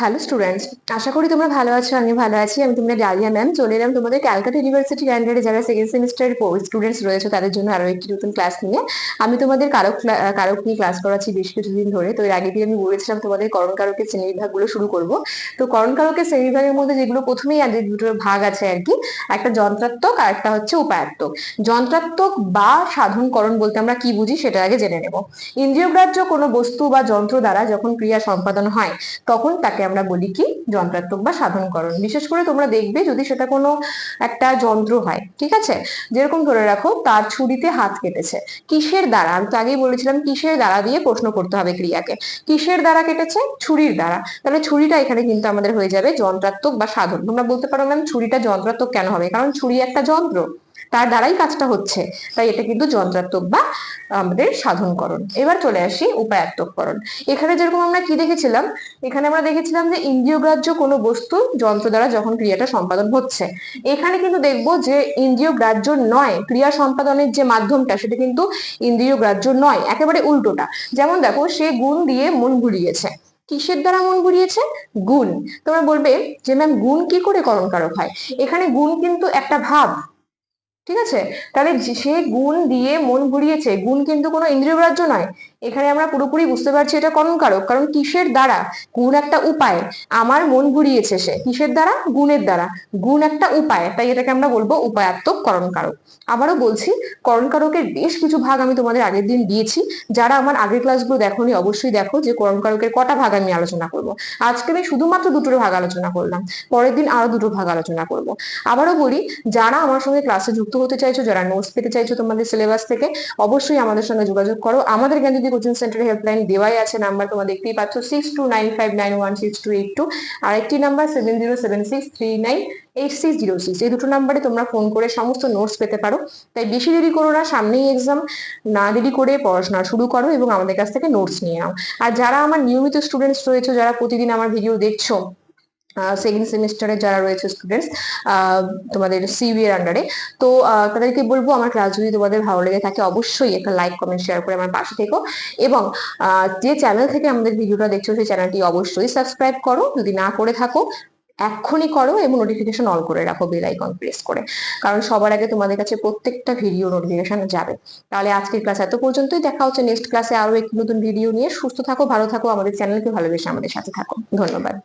Hello students আশা করি তোমরা ভালো আছো, আমি ভালো আছি। আমি তোমরা ডালিয়া ম্যাম চলে এলাম তোমাদের ক্যালকাটা ইউনিভার্সিটি আন্ডারে যারা সেকেন্ড সেমিস্টার স্টুডেন্টস রয়েছে, তাদের জন্য আরও একটি নতুন ক্লাস নিয়ে। আমি তোমাদের কারক কারক নিয়ে ক্লাস করাচ্ছি বেশ কিছুদিন ধরে। তো এর আগে দিয়ে আমি বলেছিলাম তোমাদের করণ কারকের শ্রেণি বিভাগগুলো শুরু করব। তো করণ কারকের শ্রেণি বিভাগের মধ্যে যেগুলো প্রথমেই আজ দুটো ভাগ আছে আর কি একটা যন্ত্রাত্মক আর একটা হচ্ছে উপায়াত্মক। যন্ত্রাত্মক বা সাধনকরণ বলতে আমরা কি বুঝি, সেটা আগে জেনে নেব। ইন্দ্রিয়গ্রাহ্য কোনো বস্তু বা যন্ত্র দ্বারা যখন ক্রিয়া সম্পাদন হয়, তখন তাকে আমরা বলি কি? যন্ত্রাত্মক বা সাধনকরণ বিশেষ করে তোমরা দেখবে যদি সেটা কোনো একটা যন্ত্র হয়, ঠিক আছে? যেরকম ধরে রাখো, তার ছুরিতে হাত কেটেছে। কিসের দ্বারা? আমি তো আগেই বলেছিলাম, কিসের দ্বারা দিয়ে প্রশ্ন করতে হবে ক্রিয়াকে। কিসের দ্বারা কেটেছে? ছুরির দ্বারা। তাহলে ছুরিটা এখানে কিন্তু আমাদের হয়ে যাবে যন্ত্রাত্মক বা সাধন। তোমরা বলতে পারো ম্যাম ছুরিটা যন্ত্রাত্মক কেন হবে? কারণ ছুরি একটা যন্ত্র। তার দ্বারাই কাজটা হচ্ছে। তাই এটা কিন্তু যন্ত্রাত্মক বা আমাদের সাধনকরণ। এবার চলে আসি উপায়াত্মককরণ। এখানে যেরকম আমরা কি দেখেছিলাম? এখানে আমরা দেখেছিলাম যে ইন্দ্রিয়গ্রাহ্য কোনো বস্তু যন্ত্র দ্বারা যখন ক্রিয়াটা সম্পাদন হচ্ছে। এখানে কিন্তু দেখব যে ইন্দ্রিয়গ্রাহ্য নয়, ক্রিয়া সম্পাদনের যে মাধ্যমটা সেটা কিন্তু ইন্দ্রিয়গ্রাহ্য নয়, একেবারে উল্টোটা। যেমন দেখো, সে গুণ দিয়ে মন ঘুরিয়েছে কিসের দ্বারা মন ঘুরিয়েছে গুণ। তোমরা বলবে যে ম্যাম, গুণ কি করে করণকারক হয়? এখানে গুণ কিন্তু একটা ভাব। ঠিক আছে? তাহলে সে গুণ দিয়ে মন ভরিয়েছে গুণ কিন্তু কোনো ইন্দ্রিয়গ্রাহ্য নয়। এখানে আমরা পুরোপুরি বুঝতে পারছি এটা করণকারক কারণ কিসের দ্বারা গুণ একটা উপায়? আমার মন ঘুরিয়েছে সে। কিসের দ্বারা? গুণের দ্বারা। গুণ একটা উপায়, তাই এটাকে আমরা বলব উপায়াত্মক করণকারক আবারও বলছি করণকারকের বেশ কিছু ভাগ আমি তোমাদের আগের দিন দিয়েছি। যারা আমার আগের ক্লাসগুলো দেখোনি, অবশ্যই দেখো যে করণকারকের কটা ভাগ আমি আলোচনা করব। আজকে আমি শুধুমাত্র দুটোর ভাগ আলোচনা করলাম। পরের দিন আরও দুটো ভাগ আলোচনা করব। আবারও বলি, যারা আমার সঙ্গে ক্লাসে যুক্ত হতে চাইছো, যারা নোটস পেতে চাইছো তোমাদের সিলেবাস থেকে, অবশ্যই আমাদের সঙ্গে যোগাযোগ করো। আমাদের জ্ঞানজ্যোতি কোচিং সেন্টারের হেল্পলাইন দেওয়াই আছে নাম্বার তোমরা দেখতেই পাচ্ছ six two nine five nine one six two eight two আরেকটি number seven zero seven six three nine eight six zero six এই দুটো নাম্বারে তোমরা ফোন করে সমস্ত নোটস পেতে পারো। তাই বেশি দেরি করো না, সামনেই এক্সাম না দেরি করে পড়াশোনা শুরু করো এবং আমাদের কাছ থেকে নোটস নিয়ে নাও। আর যারা আমার নিয়মিত স্টুডেন্টস রয়েছে, যারা প্রতিদিন আমার ভিডিও দেখছ সেকেন্ড সেমিস্টারে যারা রয়েছে স্টুডেন্টস তোমাদের সিবি এর আন্ডারে তো তাদেরকে বলব আমার ক্লাস যদি তোমাদের ভালো লেগে থাকে অবশ্যই একটা লাইক কমেন্ট শেয়ার করে আমার পাশে থেকো। এবং যে চ্যানেল থেকে আমাদের ভিডিওটা দেখছ সেই চ্যানেলটি অবশ্যই সাবস্ক্রাইব করো। যদি না করে থাকো, এক্ষুনি করো এবং নোটিফিকেশন অন করে রাখো বেল আইকন প্রেস করে। কারণ সবার আগে তোমাদের কাছে প্রত্যেকটা ভিডিও নোটিফিকেশন যাবে। তাহলে আজকের ক্লাস এত পর্যন্তই। দেখা হচ্ছে নেক্সট ক্লাসে আরও একটি নতুন ভিডিও নিয়ে। সুস্থ থাকো, ভালো থাকো। আমাদের চ্যানেলকে ভালোবেসে আমাদের সাথে থাকো। ধন্যবাদ।